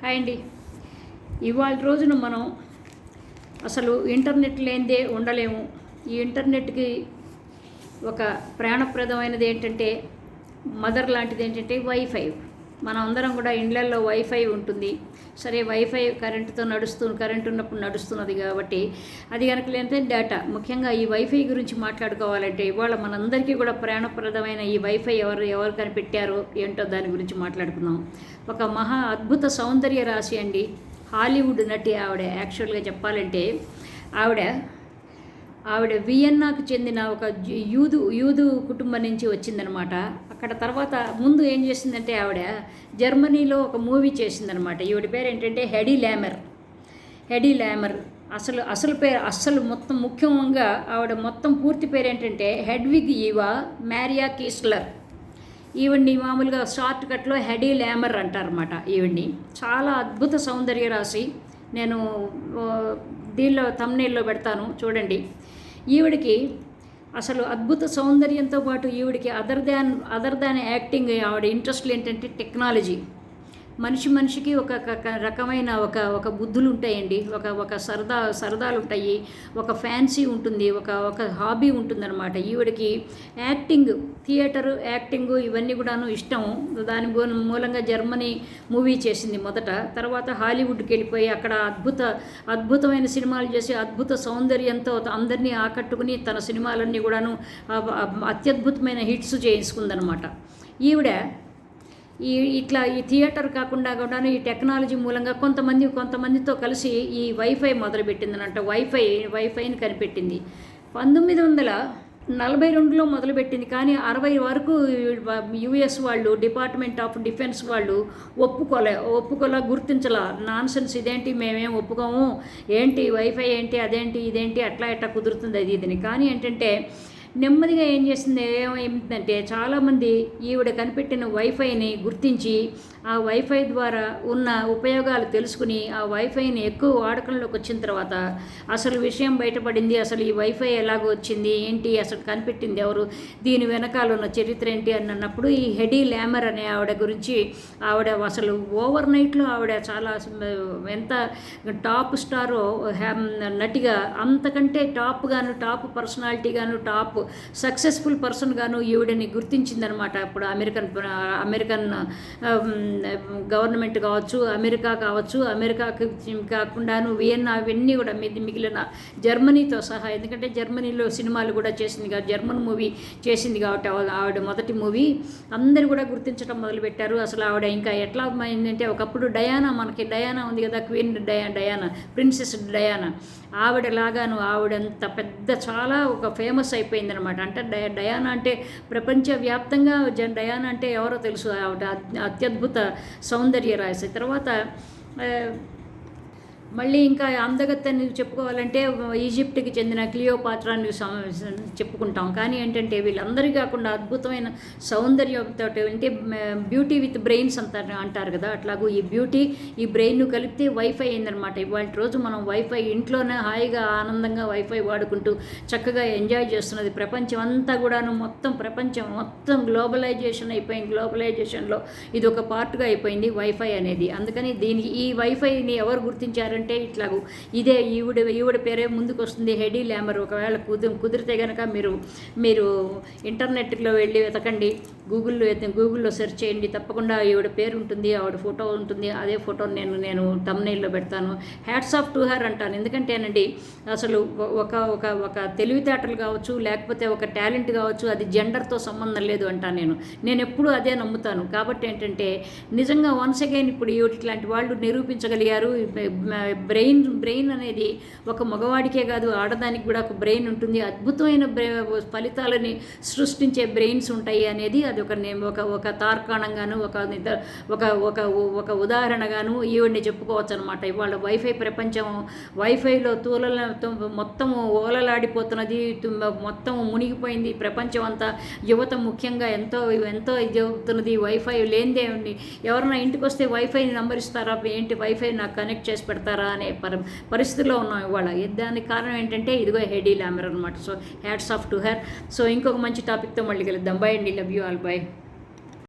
Hi అండి. ఇవాళ రోజున మనం అసలు ఇంటర్నెట్ లేనిదే ఉండలేము. ఈ ఇంటర్నెట్కి ఒక ప్రాణప్రదమైనది ఏంటంటే మదర్ లాంటిది ఏంటంటే వైఫై మనం అందరం కూడా ఇండ్లల్లో వైఫై ఉంటుంది. సరే వైఫై కరెంటుతో నడుస్తూ కరెంట్ ఉన్నప్పుడు నడుస్తున్నది కాబట్టి అది కనుక లేదంటే డేటా ముఖ్యంగా ఈ వైఫై గురించి మాట్లాడుకోవాలంటే ఇవాళ మనందరికీ కూడా ప్రాణప్రదమైన ఈ వైఫై ఎవరు ఎవరు కనిపెట్టారో ఏంటో దాని గురించి మాట్లాడుకుందాం. ఒక మహా అద్భుత సౌందర్య రాశి అండి. హాలీవుడ్ నటి ఆవిడ. యాక్చువల్గా చెప్పాలంటే ఆవిడ ఆవిడ వియన్నాకు చెందిన ఒక యూదు యూదు కుటుంబం నుంచి వచ్చిందనమాట. అక్కడ తర్వాత ముందు ఏం చేసిందంటే ఆవిడ జర్మనీలో ఒక మూవీ చేసిందనమాట. ఈవిడ పేరు ఏంటంటే హెడీ ల్యామర్ హెడీ ల్యామర్ అసలు అసలు పేరు అస్సలు మొత్తం ముఖ్యంగా ఆవిడ మొత్తం పూర్తి పేరు ఏంటంటే హెడ్విగ్ ఈవా మ్యారియా కీస్లర్. ఈవిడ్ని మామూలుగా షార్ట్ కట్లో హెడీ ల్యామర్ అంటారన్నమాట ఈవిడ్ని. చాలా అద్భుత సౌందర్య రాశి నేను దీనిలో తమ్నేల్లో పెడతాను చూడండి. ఈవిడికి అసలు అద్భుత సౌందర్యంతో పాటు ఈవిడికి other than other than acting ఆవిడ ఇంట్రెస్ట్లు ఏంటంటే టెక్నాలజీ మనిషి మనిషికి ఒక రకమైన ఒక ఒక బుద్ధులు ఉంటాయండి ఒక ఒక సరదా సరదాలు ఉంటాయి ఒక ఫ్యాన్సీ ఉంటుంది. ఒక ఒక హాబీ ఉంటుందన్నమాట. ఈవిడికి యాక్టింగ్ థియేటర్ యాక్టింగ్ ఇవన్నీ కూడాను ఇష్టం. దాని మూలంగా జర్మనీ మూవీ చేసింది మొదట. తర్వాత హాలీవుడ్కి వెళ్ళిపోయి అక్కడ అద్భుత అద్భుతమైన సినిమాలు చేసి అద్భుత సౌందర్యంతో అందరినీ ఆకట్టుకుని తన సినిమాలన్నీ కూడాను అత్యద్భుతమైన హిట్స్ చేయించుకుందనమాట ఈవిడ ఈ ఇట్లా ఈ థియేటర్ కాకుండా కూడా ఈ టెక్నాలజీ మూలంగా కొంతమంది కొంతమందితో కలిసి ఈ వైఫై మొదలుపెట్టిందనంట వైఫై వైఫైని కనిపెట్టింది. పంతొమ్మిది వందల నలభై రెండులో మొదలుపెట్టింది. కానీ అరవై వరకు యుఎస్ వాళ్ళు డిపార్ట్మెంట్ ఆఫ్ డిఫెన్స్ వాళ్ళు ఒప్పుకోలే ఒప్పుకోలే గుర్తించలా. నాన్ సెన్స్ ఇదేంటి? మేమేం ఒప్పుకోము? ఏంటి? వైఫై ఏంటి? అదేంటి? ఇదేంటి? అట్లా ఎట్లా కుదురుతుంది అది ఇదని. కానీ ఏంటంటే నెమ్మదిగా ఏం చేసింది? ఏమైందంటే చాలామంది ఈవిడ కనిపెట్టిన వైఫైని గుర్తించి ఆ వైఫై ద్వారా ఉన్న ఉపయోగాలు తెలుసుకుని ఆ వైఫైని ఎక్కువ వాడకంలోకి వచ్చిన తర్వాత అసలు విషయం బయటపడింది. అసలు ఈ వైఫై ఎలాగో వచ్చింది? ఏంటి? అసలు కనిపెట్టింది ఎవరు? దీని వెనకాల ఉన్న చరిత్ర ఏంటి? అని అన్నప్పుడు ఈ హెడీ ల్యామర్ అనే ఆవిడ గురించి ఆవిడ అసలు ఓవర్ నైట్లో ఆవిడ చాలా ఎంత టాప్ స్టారో నటిగా అంతకంటే టాప్ గాను టాప్ పర్సనాలిటీ గాను టాప్ సక్సెస్ఫుల్ పర్సన్గాను ఈవిడని గుర్తించిందనమాట ఇప్పుడు అమెరికన్ అమెరికన్ గవర్నమెంట్ కావచ్చు అమెరికా కావచ్చు అమెరికాకి కాకుండాను వియన్నా అవన్నీ కూడా మిగి- మిగిలిన జర్మనీతో సహా ఎందుకంటే జర్మనీలో సినిమాలు కూడా చేసింది కాబట్టి జర్మన్ మూవీ చేసింది కాబట్టి ఆవిడ ఆవిడ మొదటి మూవీ. అందరు కూడా గుర్తించడం మొదలుపెట్టారు. అసలు ఆవిడ ఇంకా ఎట్లా అయిందంటే ఒకప్పుడు డయానా మనకి డయానా ఉంది కదా క్వీన్ డయా డయానా ప్రిన్సెస్ డయానా. ఆవిడ లాగాను ఆవిడంత పెద్ద చాలా ఒక ఫేమస్ అయిపోయింది. అయిపోయిందనమాట అంటే డయ డయానా అంటే ప్రపంచవ్యాప్తంగా జ డయానా అంటే ఎవరో తెలుసు. ఆవిడ అత్యద్భుత సౌందర్య రాశి తర్వాత మళ్ళీ ఇంకా అందగత్తని చెప్పుకోవాలంటే ఈజిప్ట్కి చెందిన క్లియోపాత్రాన్ని చెప్పుకుంటాం. కానీ ఏంటంటే వీళ్ళందరూ కాకుండా అద్భుతమైన సౌందర్యంతో అంటే బ్యూటీ విత్ బ్రెయిన్స్ అంటారు అంటారు కదా. అట్లాగూ ఈ బ్యూటీ ఈ బ్రెయిన్ కలిపితే వైఫై అయిందనమాట ఇవాళ రోజు మనం వైఫై ఇంట్లోనే హాయిగా ఆనందంగా వైఫై వాడుకుంటూ చక్కగా ఎంజాయ్ చేస్తున్నది ప్రపంచం అంతా కూడాను. మొత్తం ప్రపంచం మొత్తం గ్లోబలైజేషన్ అయిపోయింది. గ్లోబలైజేషన్లో ఇది ఒక పార్ట్గా అయిపోయింది వైఫై అనేది. అందుకని దీనికి ఈ వైఫైని ఎవరు గుర్తించారు? అంటే ఇట్లాగూ. ఇదే ఈవిడ ఈవిడ పేరే ముందుకు వస్తుంది హెడీ ల్యామర్ ఒకవేళ కుది కుదిరితే కనుక మీరు మీరు ఇంటర్నెట్లో వెళ్ళి వెతకండి. గూగుల్లో గూగుల్లో సెర్చ్ చేయండి. తప్పకుండా ఈవిడ పేరు ఉంటుంది ఆవిడ ఫోటో ఉంటుంది. అదే ఫోటో నేను నేను తమ్నైల్లో పెడతాను. హ్యాట్స్ ఆఫ్ టు హర్ అంటాను. ఎందుకంటేనండి అసలు ఒక ఒక ఒక తెలివితేటలు కావచ్చు లేకపోతే ఒక టాలెంట్ కావచ్చు అది జెండర్తో సంబంధం లేదు అంటాను నేను. నేను ఎప్పుడూ అదే నమ్ముతాను. కాబట్టి ఏంటంటే నిజంగా వన్స్ అగైన్ ఇప్పుడు ఈవిడ ఇట్లాంటి వాళ్ళు నిరూపించగలిగారు. బ్రెయిన్ బ్రెయిన్ అనేది ఒక మగవాడికే కాదు ఆడదానికి కూడా ఒక బ్రెయిన్ ఉంటుంది. అద్భుతమైన ఫలితాలని సృష్టించే బ్రెయిన్స్ ఉంటాయి అనేది అది ఒక నే- ఒక ఒక తార్కాణంగాను ఒక ఒక ఒక ఒక ఉదాహరణగాను ఈవిడ్ని చెప్పుకోవచ్చు అనమాట ఇవాళ వైఫై ప్రపంచం వైఫైలో తూల మొత్తం ఓలలాడిపోతున్నది మొత్తం మునిగిపోయింది. ప్రపంచం అంతా యువత ముఖ్యంగా ఎంతో ఎంతో ఇది అవుతున్నది. వైఫై లేనిదే ఉంది ఎవరైనా ఇంటికి వస్తే వైఫై నంబర్ ఇస్తారా ఏంటి వైఫై నాకు కనెక్ట్ చేసి పెడతారా? అనే పరి పరిస్థితిలో ఉన్నాం ఇవాళ. దానికి కారణం ఏంటంటే ఇదిగో హెడీ ల్యామర్ అనమాట so hats off to her. So ఇంకొక మంచి టాపిక్తో మళ్ళీ కలుద్దాం. బై అండి. Love you all. బై.